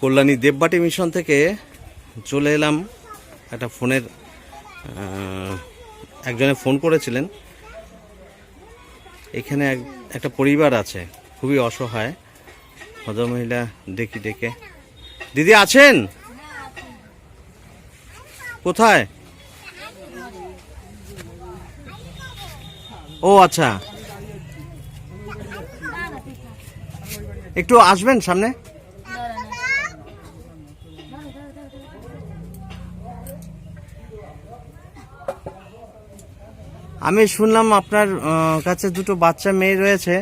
Kalyani দেববাটি mission থেকে চলে এলাম। একটা ফোনের একজনে ফোন করেছিলেন। এখানে এক- একটা পরিবার আছে, খুবই অসহায়। ভদ্রমহিলা ডেকে ডেকে, দিদি আছেন? কোথায়? ও আচ্ছা। একটু আসবেন সামনে? আমি শুনলাম আপনার কাছে দুটো বাচ্চা মেয়ে রয়েছে,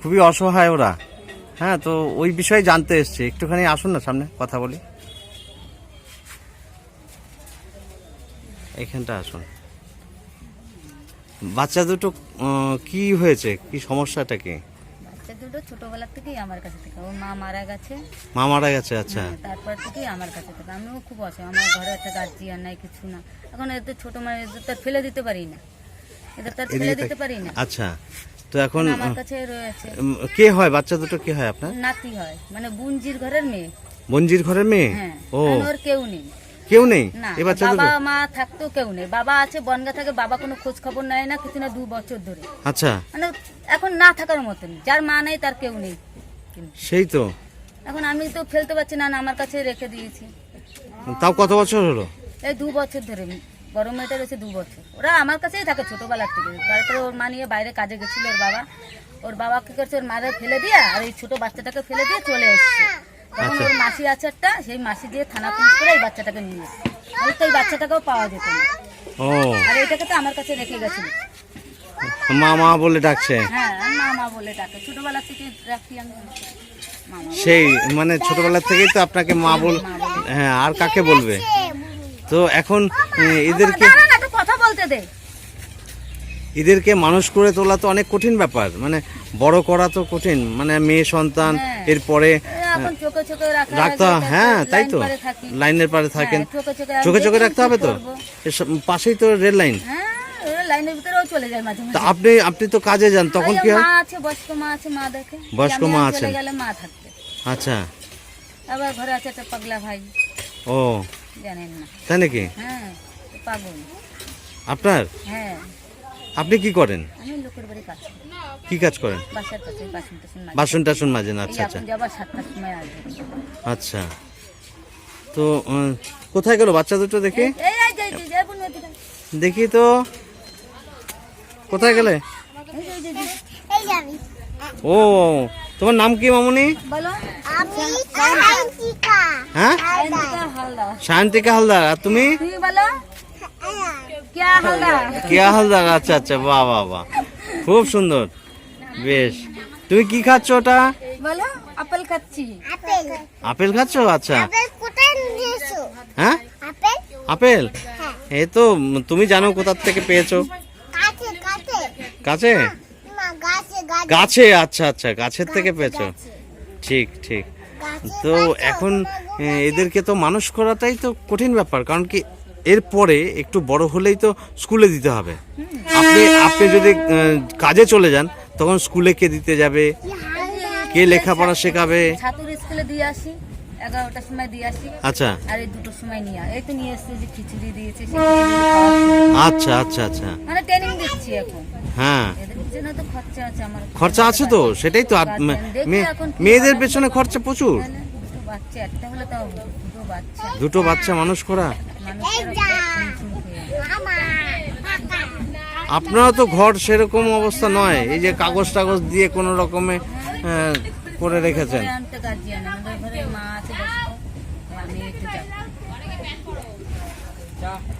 খুবই অসহায় ওরা। হ্যাঁ তো ওই বিষয়ে জানতে এসছি। একটুখানি আসুন না সামনে, কথা বলি। এখানটা আসুন। বাচ্চা দুটো কি হয়েছে? কি সমস্যাটা কি? দুটো ছোটবেলা থেকেই আমার কাছে থেকে। ওর মা মারা গেছে। মা মারা গেছে আচ্ছা। হ্যাঁ, তারপর থেকেই আমার কাছে থেকে। আমিও খুব অসহায় আমার ঘরে একটা গার্জিয়ান নাই কিছু না। এখন এদের ছোট মানে এদের তো আর ফেলে দিতে পারি না। এদের তো আর ফেলে দিতে পারি না। আচ্ছা তো এখন আমার কাছে রয়েছে। উম, কে হয়? বাচ্চা দুটো কে হয় আপনার? নাতি হয়। মানে বুনজির ঘরের মেয়ে। বঞ্জির ঘরের মেয়ে? হ্যাঁ ও। ওর কেউ নেই। কেউ নেই? এই বাবা মা থাকতেও কেউ নেই। বাবা আছে বনগা থাকে বাবা কোনো খোঁজ খবর নেয় না কিছু না দু বছর ধরে। আচ্ছা। মানে এখন না থাকার মতন। যার মা নেই তার কেউ নেই। সেই তো। এখন আমি তো ফেলতে পারছি না না আমার কাছে রেখে দিয়েছি। তাও কত বছর হলো? এই দু বছর ধরে। বড় মেয়েটা রয়েছে দু বছর ওরা আমার কাছেই থাকে ছোটবেলার থেকে। তারপরে ওর মা নিয়ে বাইরে কাজে গেছিল ওর বাবা। ওর বাবা কি করছে? ওর মারে ফেলে দিয়ে আর এই ছোট বাচ্চাটাকে ফেলে দিয়ে চলে এসছে। তখন। ওর মাসি আছে একটা সেই মাসি দিয়ে থানা পুলিশ করে এই বাচ্চাটাকে নিয়ে এসছে। তাহলে তো এই বাচ্চাটাকেও পাওয়া যেত না। ও। আর এইটাকে তো আমার কাছে রেখে গেছিল। মা মা বলে ডাকছে। হ্যাঁ মা মা বলে ডাকে। ছোটবেলা থেকে রাখি আমি। সেই মানে ছোটবেলা থেকেই তো আপনাকে মা বল হ্যাঁ আর কাকে বলবে? তো এখন এদেরকে কথা বলতে দে। এদেরকে মানুষ করে তোলা তো অনেক কঠিন ব্যাপার। মানে বড় করা তো কঠিন। মানে মেয়ে সন্তান হ্যাঁ। এরপরে এ, চোখে চোখে রাখতে হ্যাঁ তাই তো। লাইনের পারে থাকেন। হ্যাঁ, চোখে চোখে চোখে রাখতে হবে তো? পাশেই তো রেল লাইন। হ্যাঁ লাইনের ভিতরেও চলে যায় মাঝে তা মাঝে। আপনি আপনি তো কাজে যান তখন কি হয়? মা আছে বয়স্ক মা আছে মা দেখে। বয়স্ক মা আর চলে গেলে মা থাকবে। আচ্ছা। আবার ঘরে আছে একটা পাগলা ভাই। ও। জানেন না। তাই নাকি? হ্যাঁ পাগল। আপনার? হ্যাঁ। আপনি কি করেন? আমি লোকের বাড়ি কাছে কি কাজ করেন? বাসার কাছে বাসন টাসন মাঝে বাসন টাসন মাজেন এই আচ্ছা আচ্ছা। এখন যাবার সাতটার সময় আসবে আচ্ছা। তো উম, কোথায় গেল বাচ্চা দুটো দেখি? এই এই এই যে এই এই বোন এদিকে। দেখি তো। কোথায় গেলে? এই যে, এই যে, এই যে। ও তোমার নাম কি মামুনি? বলো। হ্যাঁ? সায়ন্তিকা হালদার। শান্তিকা হালদার। আর তুমি বলো। কেয়া হালদার আচ্ছা আচ্ছা বাহ বাহ বাহ খুব সুন্দর বেশ তুমি কি খাচ্ছ ওটা? বলো আপেল খাচ্ছি আপেল খাচ্ছ? আচ্ছা। হ্যাঁ? আপেল আপেল এই তো তুমি জানো কোথার থেকে পেয়েছ। কাছে কাছে। কাছে? মা গাছে গাছে। গাছে? আচ্ছা আচ্ছা গাছের থেকে পেয়েছ। ঠিক ঠিক। তো এখন এদেরকে তো মানুষ করাটাই তো কঠিন ব্যাপার কারণ কি এরপরে একটু বড় হলেই তো স্কুলে দিতে হবে। আপনি আপনি যদি কাজে চলে যান তখন স্কুলে কে দিতে যাবে? কে লেখাপড়া শেখাবে? ছাতুর স্কুলে দিয়ে আসি এগারোটার সময় দিয়ে আসি। আচ্ছা। আর এই দুটোর সময় নিয়ে এই তো নিয়ে এসছে যে খিচুড়ি দিয়েছে আচ্ছা আচ্ছা আচ্ছা। মানে ট্রেনিং দিচ্ছি এখন। হ্যাঁ। খরচা আছে তো সেটাই তো। মেয়েদের পেছনে খরচা প্রচুর। বাচ্চা। দুটো বাচ্চা মানুষ করা। আপনারও তো ঘর সেরকম অবস্থা নয়। এই যে কাগজ টাগজ দিয়ে কোনো রকমে করে রেখেছেন।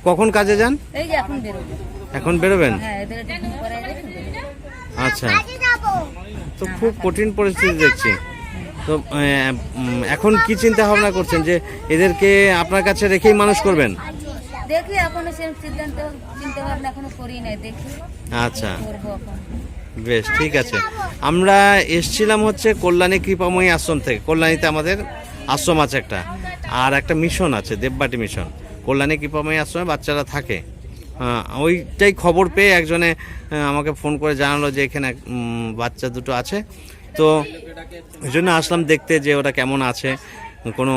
কখন কাজে যান? এখন বেরোবেন। আচ্ছা। তো খুব কঠিন পরিস্থিতি দেখছি। তো এখন কি চিন্তা ভাবনা করছেন যে এদেরকে আপনার কাছে রেখেই মানুষ করবেন? দেখি এখনও সিদ্ধান্ত চিন্তা ভাবনা এখনও করি নাই দেখি আচ্ছা। বেশ ঠিক আছে। আমরা এসছিলাম হচ্ছে কল্যাণী কৃপাময়ী আশ্রম থেকে। কল্যাণীতে আমাদের আশ্রম আছে একটা। আর একটা মিশন আছে দেববাটি মিশন। কল্যাণী কৃপাময়ী আশ্রমে বাচ্চারা থাকে। আহ, ওইটাই খবর পেয়ে একজনে আমাকে ফোন করে জানালো যে এখানে বাচ্চা দুটো আছে। তো ওই জন্য আসলাম দেখতে যে ওটা কেমন আছে কোনো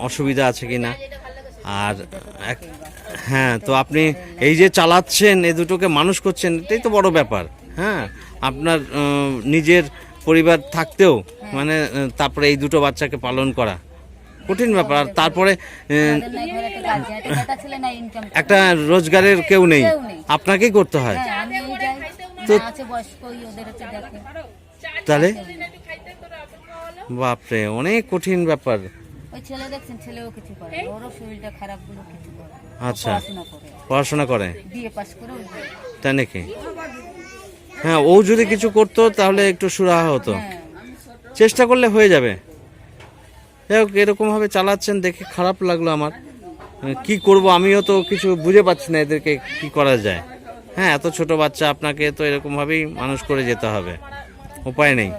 অসুবিধা আছে কি না আর এক- হ্যাঁ তো আপনি এই যে চালাচ্ছেন এই দুটোকে মানুষ করছেন এটাই তো বড় ব্যাপার। হ্যাঁ আপনার নিজের পরিবার থাকতেও মানে তারপরে এই দুটো বাচ্চাকে পালন করা কঠিন ব্যাপার। আর তারপরে একটা রোজগারের কেউ নেই। আপনাকেই করতে হয়। হ্যাঁ তো- তাহলে? বাপরে অনেক কঠিন ব্যাপার। ওই ছেলে দেখছেন ছেলেও কিছু করে ওরও শরীরটা খারাপ বলে কিছু করে আচ্ছা। পড়াশোনা করে। পড়াশোনা পাস করে তাই নাকি? হ্যাঁ ও যদি কিছু করতো তাহলে একটু সুরাহা হতো। হ্যাঁ। চেষ্টা করলে হয়ে যাবে। যাই হোক এরকমভাবে চালাচ্ছেন দেখে খারাপ লাগল আমার। কি করব আমিও তো কিছু বুঝে পাচ্ছি না এদেরকে কি করা যায়। হ্যাঁ এত ছোট বাচ্চা আপনাকে তো এরকমভাবেই মানুষ করে যেতে হবে। উপায় নেই।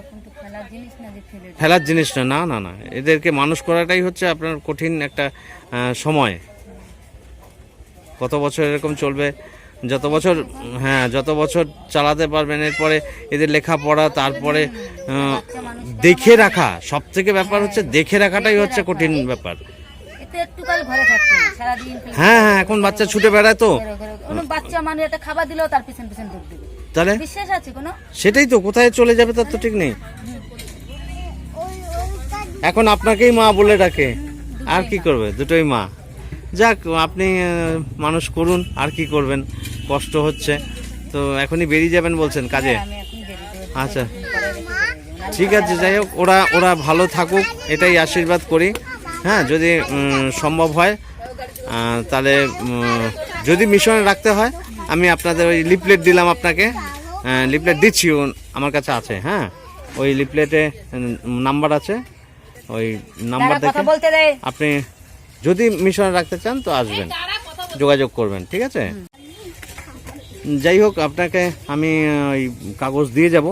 ফেলার জিনিস না না না না এদেরকে মানুষ করাটাই হচ্ছে আপনার কঠিন একটা সময়। কত বছর এরকম চলবে? যত বছর হ্যাঁ যত বছর চালাতে পারবেন এরপরে এদের লেখাপড়া তারপরে দেখে রাখা। সব থেকে ব্যাপার হচ্ছে দেখে রাখাটাই হচ্ছে কঠিন ব্যাপার। হ্যাঁ হ্যাঁ এখন বাচ্চা ছুটে বেড়ায় তো। বাচ্চা মানুষ একটা খাবার দিলেও তার পিছন পিছন দৌড় তাহলে? বিশ্বাস আছে কোনো? সেটাই তো কোথায় চলে যাবে তার তো ঠিক নেই। এখন আপনাকেই মা বলে ডাকে। আর কি করবে? দুটোই মা। যাক আপনি মানুষ করুন আর কি করবেন? কষ্ট হচ্ছে। তো এখনই বেরিয়ে যাবেন বলছেন কাজে? হ্যাঁ। আচ্ছা। ঠিক আছে যাই হোক ওরা ওরা ভালো থাকুক এটাই আশীর্বাদ করি। হ্যাঁ যদি সম্ভব হয় তাহলে যদি মিশনে রাখতে হয় আমি আপনাদের ওই লিপলেট দিলাম আপনাকে। লিপলেট দিচ্ছি ও আমার কাছে আছে হ্যাঁ। ওই লিপলেটে নাম্বার আছে। ওই নাম্বার দেখে আপনি যদি মিশনে রাখতে চান তো আসবেন। যোগাযোগ করবেন ঠিক আছে? যাই হোক আপনাকে আমি ওই কাগজ দিয়ে যাব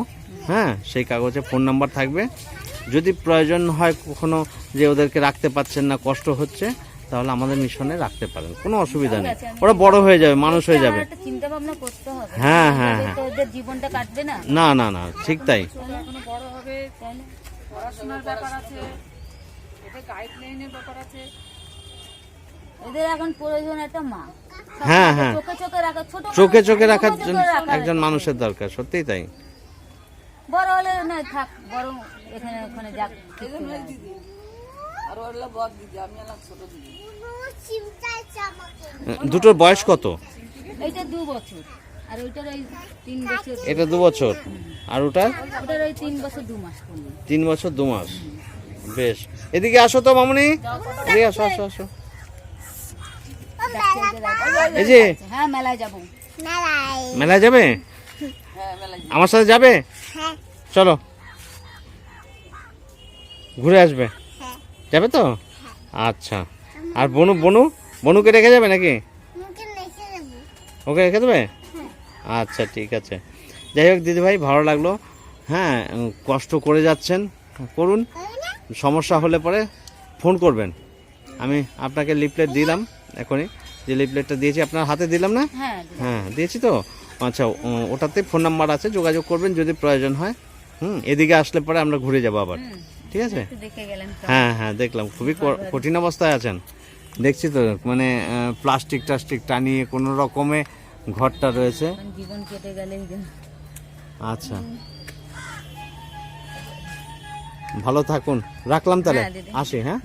হ্যাঁ? সেই কাগজে ফোন নাম্বার থাকবে। যদি প্রয়োজন হয় কখনো যে ওদেরকে রাখতে পারছেন না কষ্ট হচ্ছে তাহলে আমাদের মিশনে রাখতে পারেন কোনো অসুবিধা নেই। ওরা বড় হয়ে যাবে মানুষ হয়ে যাবে। চিন্তা ভাবনা করতে হবে। হ্যাঁ হ্যাঁ হ্যাঁ। জীবনটা কাটবে না? না না না ঠিক তাই। বড় হবে পড়াশোনার ব্যাপার আছে এদের গাইডলাইনের ব্যাপার আছে। এদের এখন প্রয়োজন একটা মা। হ্যাঁ, হ্যাঁ। চোখে চোখে রাখার জন্য একজন মানুষের দরকার সত্যিই তাই। বড় হলে না থাক বড় এখানে ওখানে যাক কোনো চিন্তা আছে আমাকে দুটোর বয়স কত? এইটা দু বছর। আর ওইটার ওই তিন বছর। এটা দু বছর। আর ওটার? ওই তিন বছর দু মাস তিন বছর দু মাস। বেশ। এদিকে আসো তো মামনি। এদিকে আসো আসো আসো। এই যে। হ্যাঁ মেলায় যাব। মেলায় মেলায় যাবে? আমার সাথে যাবে? হ্যাঁ চলো। ঘুরে আসবে। যাবে তো? আচ্ছা। আর বনু বনু? বনুকে রেখে যাবে নাকি? ওকে রেখে দেবে? আচ্ছা ঠিক আছে। যাই হোক দিদিভাই ভালো লাগল। হ্যাঁ কষ্ট করে যাচ্ছেন। করুন। সমস্যা হলে পরে ফোন করবেন। আমি আপনাকে লিফলেট দিলাম এখনই। যে লিফলেটটা দিয়েছি আপনার হাতে দিলাম না? হ্যাঁ হ্যাঁ দিয়েছি তো? আচ্ছা ওটাতে ফোন নাম্বার আছে যোগাযোগ করবেন যদি প্রয়োজন হয়। হুম এদিকে আসলে পরে আমরা ঘুরে যাব আবার। ঠিক আছে? একটু দেখে গেলেন তো। হ্যাঁ হ্যাঁ দেখলাম। খুবই কঠিন অবস্থায় আছেন। দেখছি তো মানে প্লাস্টিক টাস্টিক টানিয়ে কোনো রকমে ঘরটা রয়েছে। জীবন কেটে গেলে আচ্ছা। ভালো থাকুন। রাখলাম তাহলে? হ্যাঁ, আসি হ্যাঁ?